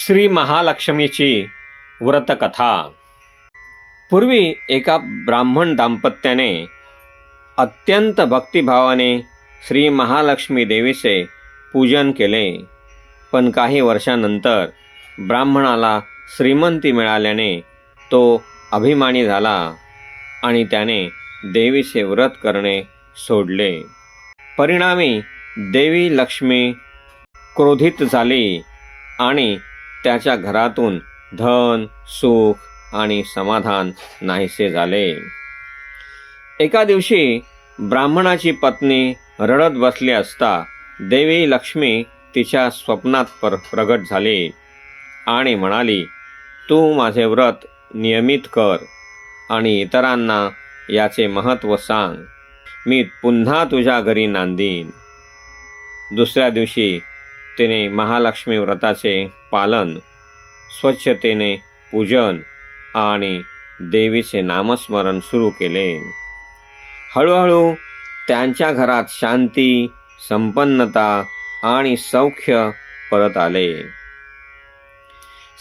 श्री महालक्ष्मीची व्रतकथा. पूर्वी एका ब्राह्मण दाम्पत्याने अत्यंत भक्तिभावाने श्री महालक्ष्मी देवीचे पूजन केले. पण काही वर्षानंतर ब्राह्मणाला श्रीमंती मिळाल्याने तो अभिमानी झाला आणि त्याने देवीचे व्रत करणे सोडले. परिणामी देवी लक्ष्मी क्रोधित झाली आणि त्याच्या घरातून धन सुख आणि समाधान नाहीसे झाले. एका दिवशी ब्राह्मणाची पत्नी रडत बसली असता देवी लक्ष्मी तिच्या स्वप्नात पर प्रगट झाली आणि म्हणाली तू माझे व्रत नियमित कर आणि इतरांना याचे महत्त्व सांग. मी पुन्हा तुझ्या घरी नांदीन. दुसऱ्या दिवशी तिने महालक्ष्मी व्रताचे पालन स्वच्छतेने पूजन आणि देवीचे नामस्मरण सुरू केले. हळूहळू त्यांच्या घरात शांती संपन्नता आणि सौख्य परत आले.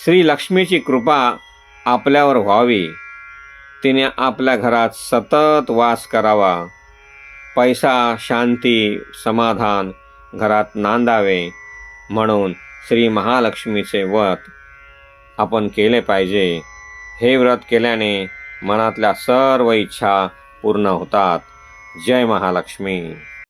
श्री लक्ष्मीची कृपा आपल्यावर व्हावी. तिने आपल्या घरात सतत वास करावा. पैसा शांती समाधान घरात नांदावे. म्हणून श्री महालक्ष्मीचे व्रत आपण केले पाहिजे. हे व्रत केल्याने मनातल्या सर्व इच्छा पूर्ण होतात. जय महालक्ष्मी.